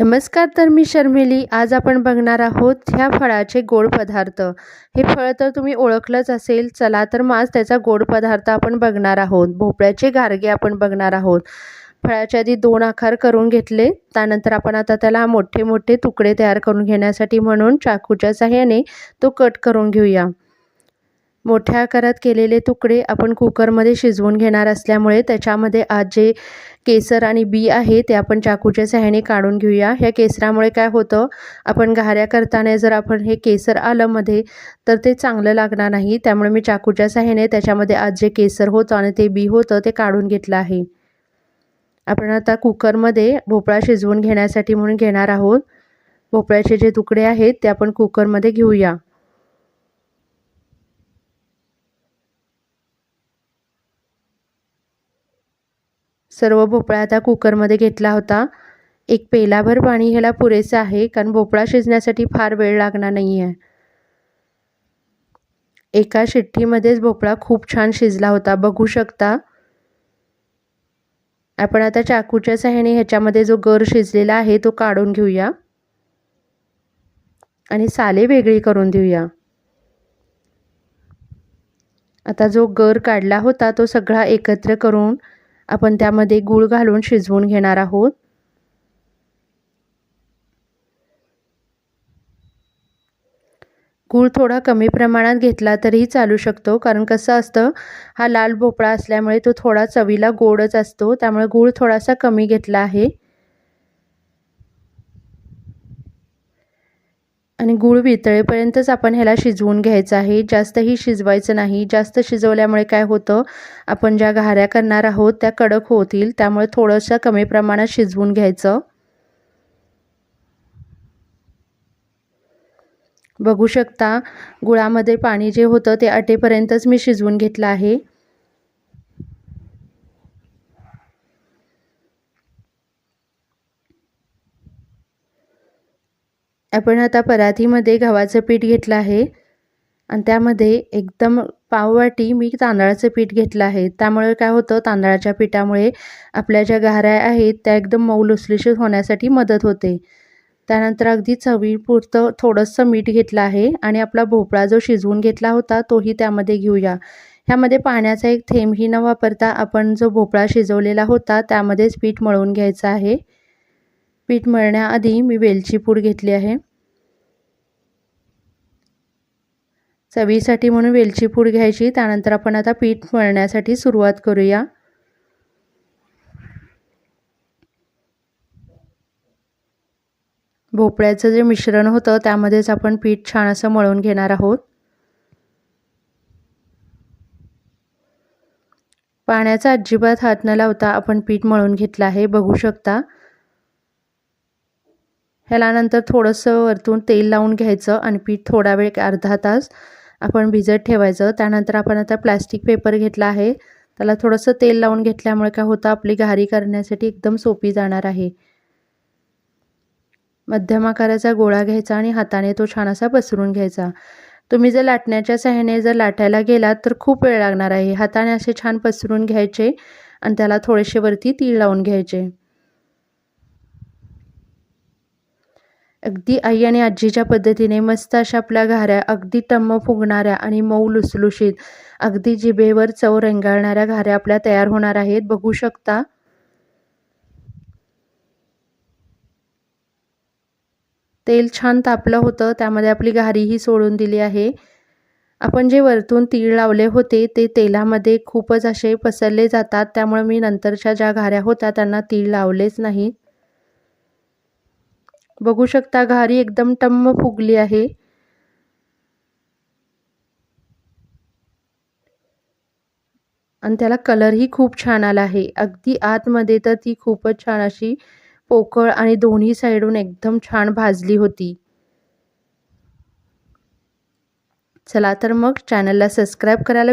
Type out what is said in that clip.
नमस्कार तर मी शर्मिली. आज आपण बघणार आहोत ह्या फळाचे गोड पदार्थ. हे फळ तर तुम्ही ओळखलंच असेल. चला तर मग आज त्याचा गोड पदार्थ आपण बघणार आहोत. भोपळ्याचे गारगे आपण बघणार आहोत. फळाच्या आधी दोन आकार करून घेतले. त्यानंतर आपण आता त्याला मोठे मोठे तुकडे तयार करून घेण्यासाठी म्हणून चाकूच्या साह्याने तो कट करून घेऊया. मोठ्या आकारात केलेले तुकडे आपण कुकरमध्ये शिजवून घेणार असल्यामुळे त्याच्यामध्ये आज जे केसर आणि बी आहे ते आपण चाकूच्या सहाय्याने काढून घेऊया. ह्या केसरामुळे काय होतं आपण घाऱ्या करताना जर आपण हे केसर आलं मध्ये तर ते चांगलं लागणार नाही. त्यामुळे मी चाकूच्या सहाय्याने त्याच्यामध्ये आज जे केसर होतं आणि ते बी होतं ते काढून घेतलं आहे. आपण आता कुकरमध्ये भोपळा शिजवून घेण्यासाठी म्हणून घेणार आहोत. भोपळ्याचे जे तुकडे आहेत ते आपण कुकरमध्ये घेऊया. सर्व भोपळा आता कुकरमध्ये घेतला होता. एक पेलाभर पाणी ह्याला पुरेसं आहे कारण भोपळा शिजण्यासाठी फार वेळ लागणार नाही आहे एका शिट्टीमध्येच भोपळा खूप छान शिजला होता. बघू शकता. आपण आता चाकूच्या सहाय्याने ह्याच्यामध्ये जो गर शिजलेला आहे तो काढून घेऊया. आणि साले वेगळी करून देऊया. आता जो गर काढला होता तो सगळा एकत्र करून आपण त्यामध्ये गूळ घालून शिजवून घेणार आहोत. गूळ थोडा कमी प्रमाणात घेतला तरीही चालू शकतो कारण कसं असतं हा लाल भोपळा असल्यामुळे तो थोडा चवीला गोडच असतो त्यामुळे गूळ थोडासा कमी घेतला आहे. आणि गूळ वितळेपर्यंतच आपण ह्याला शिजवून घ्यायचं आहे. जास्तही शिजवायचं नाही. जास्त शिजवल्यामुळे काय होतं? आपण ज्या घाऱ्या करणार आहोत त्या कडक होतील. त्यामुळे थोडंसं कमी प्रमाणात शिजवून घ्यायचं. बघू शकता गुळामध्ये पाणी जे होतं ते अटेपर्यंतच मी शिजवून घेतलं आहे. आपण आता परातीमध्ये गव्हाचं पीठ घेतलं आहे. आणि त्यामध्ये एकदम पाववाटी मी तांदळाचं पीठ घेतलं आहे. त्यामुळे काय होतं तांदळाच्या पिठामुळे आपल्या ज्या गाऱ्या आहेत त्या एकदम मऊ लुसलुशीत होण्यासाठी मदत होते. त्यानंतर अगदी चवीपुरतं थोडंसं मीठ घेतलं आहे आणि आपला भोपळा जो शिजवून घेतला होता तोही त्यामध्ये घेऊया. ह्यामध्ये पाण्याचा एक थेंबही न वापरता आपण जो भोपळा शिजवलेला होता त्यामध्येच पीठ मळून घ्यायचं आहे. पीठ मळण्याआधी मी वेलची पूड घेतली आहे. चवीसाठी म्हणून वेलची पूड घ्यायची त्यानंतर आपण आता पीठ मळण्यासाठी सुरुवात करूया. भोपळ्याचं जे मिश्रण होतं त्यामध्येच आपण पीठ छान असं मळून घेणार आहोत. पाण्याचा अजिबात हात न लावता आपण पीठ मळून घेतलं आहे बघू शकता. ह्याला नंतर थोडंसं वरतून तेल लावून घ्यायचं आणि पीठ थोडा वेळ अर्धा तास आपण भिजत ठेवायचं. त्यानंतर आपण आता प्लॅस्टिक पेपर घेतला आहे. त्याला थोडंसं तेल लावून घेतल्यामुळे काय होतं आपली घारी करण्यासाठी एकदम सोपी जाणार आहे. मध्यम आकाराचा गोळा घ्यायचा आणि हाताने तो छान असा पसरून घ्यायचा. तुम्ही जर लाटण्याच्या सहाय्याने जर लाटायला गेलात तर खूप वेळ लागणार आहे. हाताने असे छान पसरून घ्यायचे आणि त्याला थोडेसे वरती तीळ लावून घ्यायचे. अगदी आई आणि आजीच्या पद्धतीने मस्त अशा आपल्या घाऱ्या अगदी टम्म फुगणाऱ्या आणि मऊ लुसलुशीत अगदी जिभेवर चव रेंगाळणाऱ्या घाऱ्या आपल्या तयार होणार आहेत. बघू शकता. तेल छान तापलं होतं त्यामध्ये आपली घारीही सोडून दिली आहे. आपण जे वरतून तीळ लावले होते ते तेलामध्ये खूपच असे पसरले जातात त्यामुळे मी नंतरच्या ज्या घाऱ्या होत्या त्यांना तीळ लावलेच नाही. बघू शकता घारी एकदम टम्म फुगली आहे. आणि त्याला कलरही खूप छान आला आहे. अगदी आतमध्ये तर ती खूपच छान अशी पोकळ आणि दोन्ही साईडून एकदम छान भाजली होती. चला तर मग चॅनलला सबस्क्राईब करायला